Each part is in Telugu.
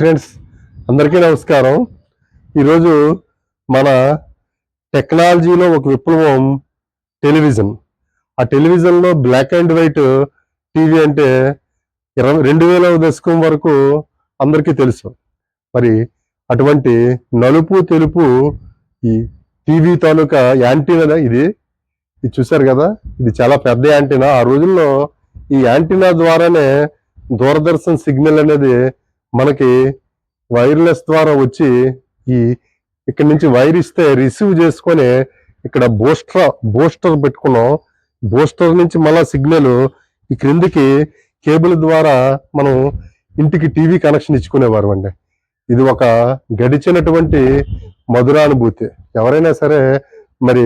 ఫ్రెండ్స్ అందరికీ నమస్కారం. ఈరోజు మన టెక్నాలజీలో ఒక విప్లవం టెలివిజన్. ఆ టెలివిజన్లో బ్లాక్ అండ్ వైట్ టీవీ అంటే ఇరవై రెండు వేల దశకం వరకు అందరికీ తెలుసు. మరి అటువంటి నలుపు తెలుపు ఈ టీవీ తాలూకా యాంటీనా ఇది? ఇది చూశారు కదా? ఇది చాలా పెద్ద యాంటీనా. ఆ రోజుల్లో ఈ యాంటీనా ద్వారానే దూరదర్శన్ సిగ్నల్ అనేది మనకి వైర్లెస్ ద్వారా వచ్చి ఈ ఇక్కడ నుంచి వైర్ ఇస్తే రిసీవ్ చేసుకొని ఇక్కడ బూస్టర్ బూస్టర్ పెట్టుకున్నాం. బూస్టర్ నుంచి మళ్ళీ సిగ్నల్ ఈ క్రిందికి కేబుల్ ద్వారా మనం ఇంటికి టీవీ కనెక్షన్ ఇచ్చుకునేవారు అండి. ఇది ఒక గడిచినటువంటి మధురానుభూతి. ఎవరైనా సరే మరి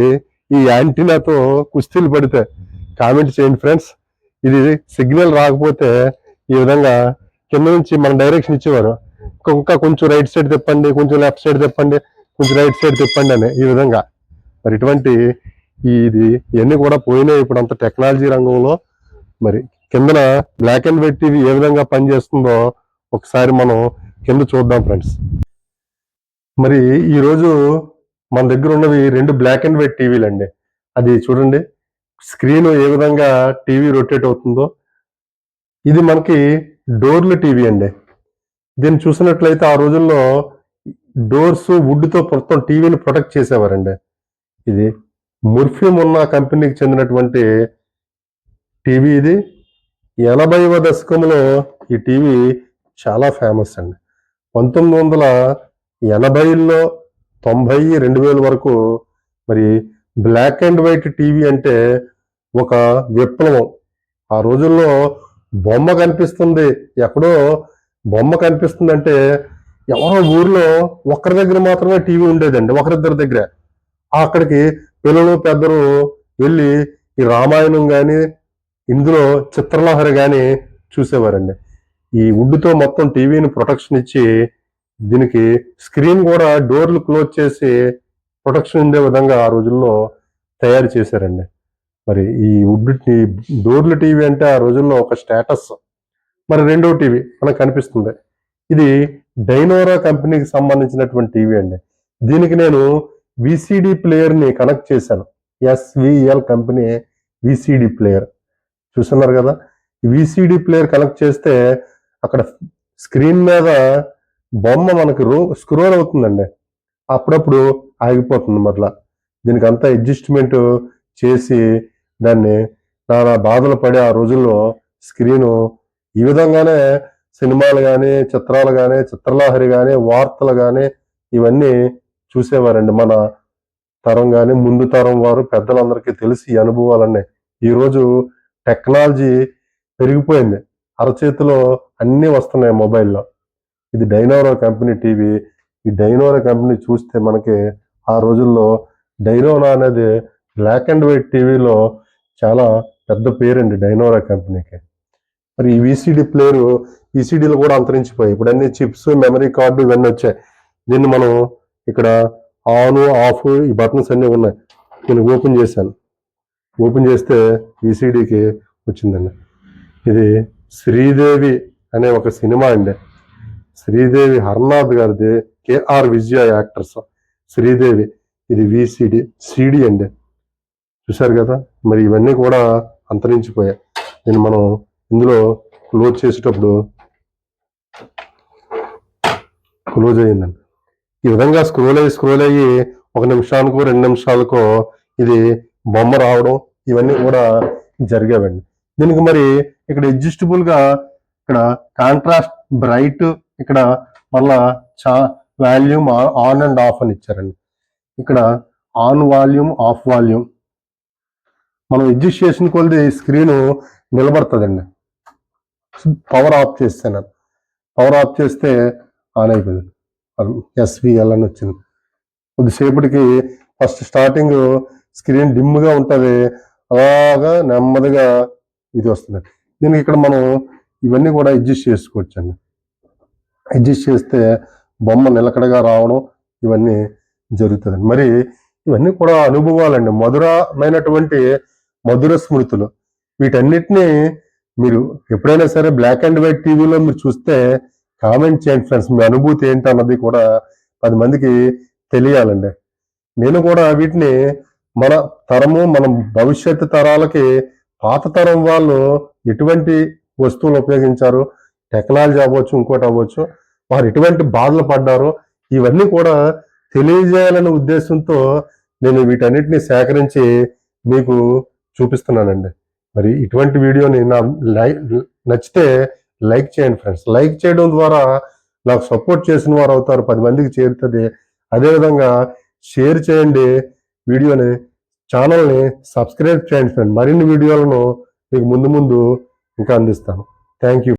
ఈ యాంటీనాతో కుస్తీలు పడితే కామెంట్ చేయండి ఫ్రెండ్స్. ఇది సిగ్నల్ రాకపోతే ఈ విధంగా కింద నుంచి మన డైరెక్షన్ ఇచ్చేవారు. ఇంకా- కొంచెం రైట్ సైడ్ తిప్పండి కొంచెం లెఫ్ట్ సైడ్ తిప్పండి కొంచెం రైట్ సైడ్ తిప్పండి అని ఈ విధంగా. మరి ఇటువంటి ఇది ఇవన్నీ కూడా పోయినాయి ఇప్పుడు అంత టెక్నాలజీ రంగంలో. మరి కిందన బ్లాక్ అండ్ వైట్ టీవీ ఏ విధంగా పనిచేస్తుందో ఒకసారి మనం కింద చూద్దాం ఫ్రెండ్స్ మరి ఈరోజు మన దగ్గర ఉన్నవి రెండు బ్లాక్ అండ్ వైట్ టీవీలు అండి. అది చూడండి. స్క్రీన్ ఏ విధంగా టీవీ రొటేట్ అవుతుందో. ఇది మనకి డోర్లు టీవీ అండి. దీన్ని చూసినట్లయితే ఆ రోజుల్లో డోర్స్ వుడ్తో మొత్తం టీవీని ప్రొటెక్ట్ చేసేవారండి. ఇది ముర్ఫ్యూమ్ ఉన్న కంపెనీకి చెందినటువంటి టీవీ ఇది. ఎనభైవ దశకంలో ఈ టీవీ చాలా ఫేమస్ అండి. పంతొమ్మిది వందల ఎనభైలో తొంభై రెండు వేల వరకు మరి బ్లాక్ అండ్ వైట్ టీవీ అంటే ఒక విప్లవం. ఆ రోజుల్లో బొమ్మ కనిపిస్తుంది. ఎక్కడో బొమ్మ కనిపిస్తుంది అంటే ఎవరో ఊర్లో ఒకరి దగ్గర మాత్రమే టీవీ ఉండేదండి. ఒకరిద్దరి దగ్గర. అక్కడికి పిల్లలు పెద్దలు వెళ్ళి ఈ రామాయణం కానీ ఇందులో చిత్రలహరి కానీ చూసేవారండి. ఈ వుడ్తో మొత్తం టీవీని ప్రొటెక్షన్ ఇచ్చి దీనికి స్క్రీన్ కూడా డోర్లు క్లోజ్ చేసి ప్రొటెక్షన్ ఉండే విధంగా ఆ రోజుల్లో తయారు చేశారండి. మరి ఈ వుడ్ డోర్ల టీవీ అంటే ఆ రోజుల్లో ఒక స్టేటస్. మరి రెండో టీవీ మనకు కనిపిస్తుంది. ఇది డైనోరా కంపెనీకి సంబంధించినటువంటి టీవీ అండి. దీనికి నేను విసిడి ప్లేయర్ని కనెక్ట్ చేశాను. SVL company VCD player. చూస్తున్నారు కదా? విసిడి ప్లేయర్ కనెక్ట్ చేస్తే అక్కడ స్క్రీన్ మీద బొమ్మ మనకు రో స్క్రోల్ అవుతుందండి. అప్పుడప్పుడు ఆగిపోతుంది మరలా. దీనికి అంతా అడ్జస్ట్మెంట్ చేసి దాన్ని నానా బాధలు పడే ఆ రోజుల్లో స్క్రీను ఈ విధంగానే సినిమాలు కానీ చిత్రాలు కానీ చిత్రలహరి కానీ వార్తలు కానీ ఇవన్నీ చూసేవారండి. మన తరం కానీ ముందు తరం వారు పెద్దలందరికీ తెలిసి ఈ అనుభవాలన్నీ. ఈరోజు టెక్నాలజీ పెరిగిపోయింది. అరచేతిలో అన్నీ వస్తున్నాయి మొబైల్లో. ఇది డైనోరో కంపెనీ టీవీ. ఈ డైనోరో కంపెనీ చూస్తే మనకి ఆ రోజుల్లో డైనోరా అనేది బ్లాక్ అండ్ వైట్ టీవీలో చాలా పెద్ద పేరండి డైనోరా కంపెనీకి. మరి ఈ విసిడి ప్లేయర్ ఈసీడీలు కూడా అంతరించిపోయాయి. ఇప్పుడు అన్ని చిప్స్ మెమరీ కార్డు ఇవన్నీ వచ్చాయి. దీన్ని మనం ఇక్కడ ఆన్ ఆఫ్ ఈ బటన్స్ అన్నీ ఉన్నాయి. నేను ఓపెన్ చేశాను. ఓపెన్ చేస్తే ఈసీడీకి వచ్చిందండి. ఇది శ్రీదేవి అనే ఒక సినిమా అండి. శ్రీదేవి హర్నాథ్ గారిది కేఆర్ విజయ యాక్టర్స్. శ్రీదేవి. ఇది విసిడి సిడి అండి. చూశారు కదా? మరి ఇవన్నీ కూడా అంతరించిపోయాయి. దీన్ని మనం ఇందులో క్లోజ్ చేసేటప్పుడు క్లోజ్ అయ్యిందండి. ఈ విధంగా స్క్రోల్ అయ్యి స్క్రోల్ అయ్యి ఒక నిమిషానికో రెండు నిమిషాలకో ఇది బొమ్మ రావడం ఇవన్నీ కూడా జరిగేవండి. దీనికి మరి ఇక్కడ adjustable గా ఇక్కడ కాంట్రాస్ట్ బ్రైట్ ఇక్కడ మళ్ళా చా వాల్యూమ్ ఆన్ అండ్ ఆఫ్ అని ఇచ్చారండి. ఇక్కడ ఆన్ వాల్యూమ్ ఆఫ్ వాల్యూమ్ మనం అడ్జస్ట్ చేసిన కొలది స్క్రీన్ నిలబడుతుందండి. పవర్ ఆఫ్ చేస్తాను. పవర్ ఆఫ్ చేస్తే ఆన్ అయిపోయింది ఎస్విఎల్ అని వచ్చింది. కొద్దిసేపటికి ఫస్ట్ స్టార్టింగ్ స్క్రీన్ డిమ్గా ఉంటుంది. అలాగా నెమ్మదిగా ఇది వస్తుంది. దీనికి ఇక్కడ మనం ఇవన్నీ కూడా అడ్జస్ట్ చేసుకోవచ్చు అండి అడ్జస్ట్ చేస్తే బొమ్మ నిలకడగా రావడం ఇవన్నీ జరుగుతుంది. మరి ఇవన్నీ కూడా అనుభవాలండి. మధురమైనటువంటి మధుర స్మృతులు. వీటన్నిటినీ మీరు ఎప్పుడైనా సరే బ్లాక్ అండ్ వైట్ టీవీలో మీరు చూస్తే కామెంట్ చేయండి ఫ్రెండ్స్ మీ అనుభూతి ఏంటి అన్నది కూడా పది మందికి తెలియాలండి. నేను కూడా వీటిని మన తరము మన భవిష్యత్తు తరాలకి పాత తరం వాళ్ళు ఎటువంటి వస్తువులు ఉపయోగించారు? టెక్నాలజీ అవ్వచ్చు ఇంకోటి అవ్వచ్చు. వారు ఎటువంటి బాధలు పడ్డారు? ఇవన్నీ కూడా తెలియజేయాలనే ఉద్దేశంతో నేను వీటన్నిటిని సేకరించి మీకు చూపిస్తున్నానండి. మరి ఇటువంటి వీడియోని నా లై నచ్చితే లైక్ చేయండి ఫ్రెండ్స్. లైక్ చేయడం ద్వారా నాకు సపోర్ట్ చేసిన వారు అవుతారు పది మందికి చేరుతుంది. అదేవిధంగా షేర్ చేయండి వీడియోని ఛానల్ని సబ్స్క్రైబ్ చేయండి ఫ్రెండ్ మరిన్ని వీడియోలను మీకు ముందు ముందు ఇంకా అందిస్తాను. Thank you.